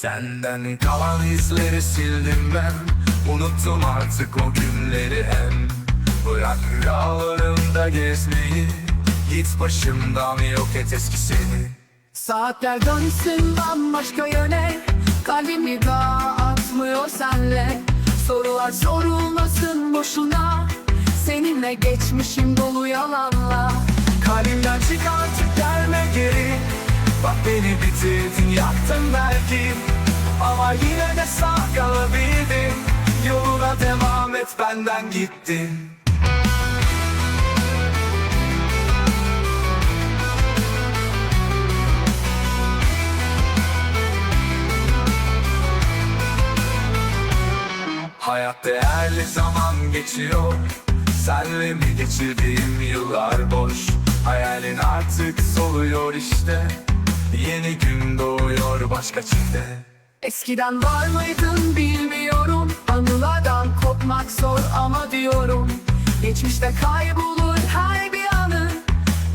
Senden kalan izleri sildim ben. Unuttum artık o günleri hem. Bırak rüyalarımda gezmeyi. Git başımdan yok et eskisini Saatler dönsün bambaşka yöne. Kalbimi daha atmıyor senle. Sorular sorulmasın boşuna. Seninle geçmişim dolu yalanla. Kalimden çık artık gelme geri Bak beni bitirdin yaktın belki. Ama yine de sağ kalabildin. Yoluna devam et benden gittin. Hayat değerli zaman geçiyor. Senle mi geçirdiğim yıllar boş? Hayalin artık soluyor işte Yeni gün doğuyor başka çifte. Eskiden var mıydın bilmiyorum. Anılardan kopmak zor ama diyorum. Geçmişte kaybolur her bir anı.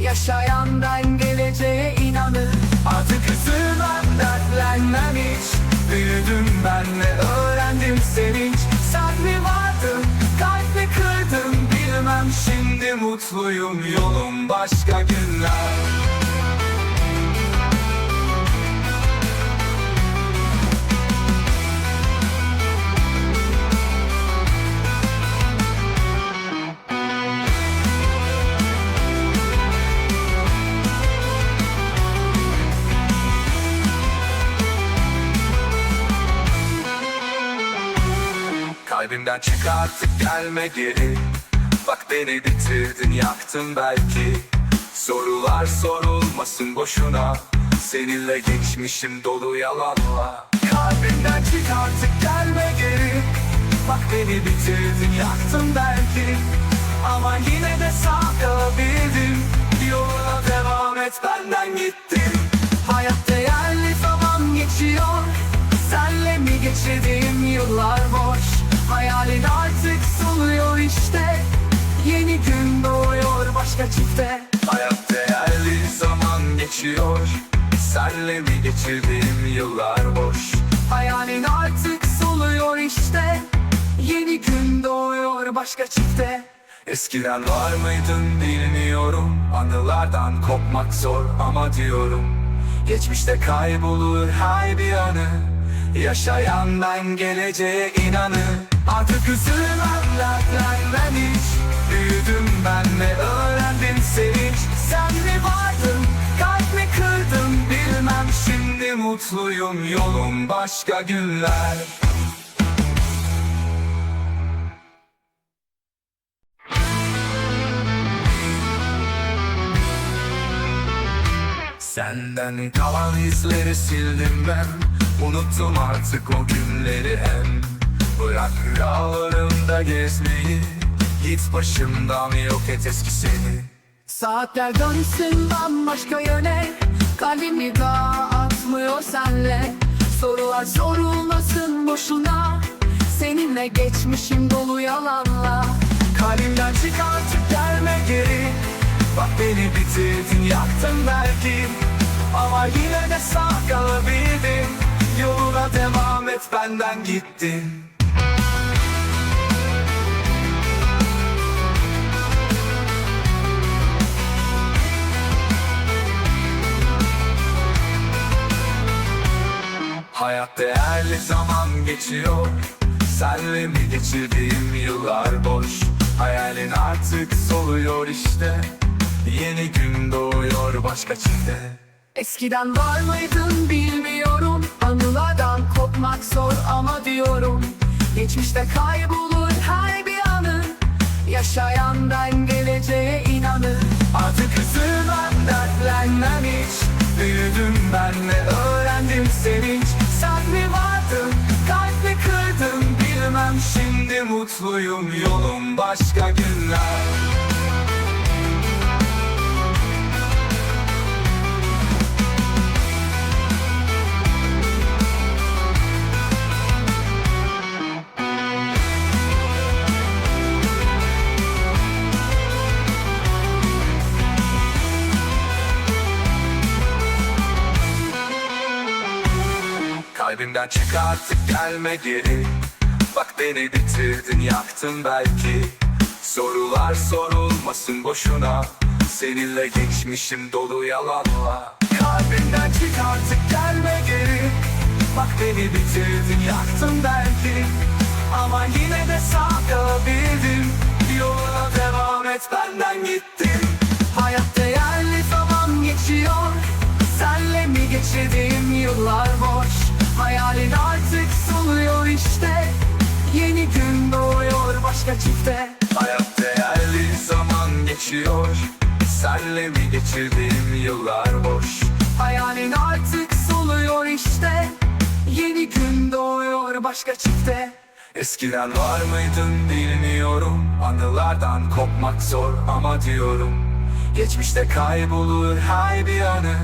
Yaşayan ben geleceğe inanır. Artık üzülmem dertlenmem hiç Büyüdüm ben ve öğrendim sevinç. Sen mi vardın? Kalp mi kırdın? Bilmem Şimdi mutluyum. Yolum başka günler Kalbimden çık artık gelme geri. Bak beni bitirdin yaktın belki. Sorular sorulmasın boşuna. Seninle geçmişim dolu yalanla. Kalbimden çık artık gelme geri. Bak beni bitirdin yaktın belki. Ama yine de sağ kalabildim Yoluna devam et benden gittin. Hayat değerli zaman geçiyor. Senle mi geçirdiğim yıllar boş işte. Yeni gün doğuyor başka çifte. Hayat değerli zaman geçiyor. Senle mi geçirdiğim yıllar boş? Hayalin artık soluyor işte. Yeni gün doğuyor başka çifte. Eskiden var mıydın bilmiyorum. Anılardan kopmak zor ama diyorum. Geçmişte kaybolur her bir anı. Yaşayan ben geleceğe inanır Artık üzülmem dertlenmem hiç Büyüdüm ben ve öğrendim sevinç. Sen mi vardın? Kalp mi kırdın? Bilmem. Şimdi mutluyum. Yolum başka günler. Senden kalan izleri sildim ben. Unuttum artık o günleri hem Bırak rüyalarımda gezmeyi Git başımdan yok et eskisini. Saatler dönsün bambaşka yöne Kalbimi daha atmıyor senle. Sorular sorulmasın boşuna Seninle geçmişim dolu yalanla. Kalimden çık artık gelme geri. Bak beni bitirdin yaktın belki. Ama yine de sağ kalabildin Yoluna devam et benden gittin değerli zaman geçiyor. Senle mi geçirdiğim yıllar boş. Hayalin artık soluyor işte. Yeni gün doğuyor başka çifte. Eskiden var mıydın bilmiyorum. Anılardan kopmak zor ama diyorum. Geçmişte kaybolur her bir anı. Yaşayan ben geleceğe inanır. Artık üzülmem dertlenmem hiç. Büyüdüm ben mutluyum yolum başka günler. Kalbimden çık artık gelme geri. Bak beni bitirdin yaktın belki. Sorular sorulmasın boşuna. Seninle geçmişim dolu yalanla Kalbimden çık artık gelme geri. Bak beni bitirdin yaktın belki. Ama yine de sağ kalabildim Yoluna devam et benden gittin. Hayat değerli zaman geçiyor. Senle mi geçirdiğim yıllar boş başka çifte. Hayat değerli zaman geçiyor. Senle mi geçirdiğim yıllar boş? Hayalin artık soluyor işte. Yeni gün doğuyor başka çifte. Eskiden var mıydın bilmiyorum. Anılardan kopmak zor ama diyorum. Geçmişte kaybolur her bir anı.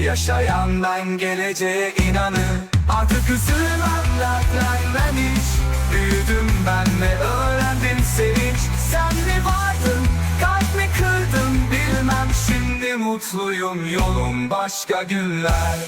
Yaşayan ben geleceğe inanır. Artık üzülmem dertlenmem hiç Büyüdüm ben ve öğrendim sevinç Sen mi vardın kalp mi kırdın bilmem. Şimdi mutluyum yolum başka günler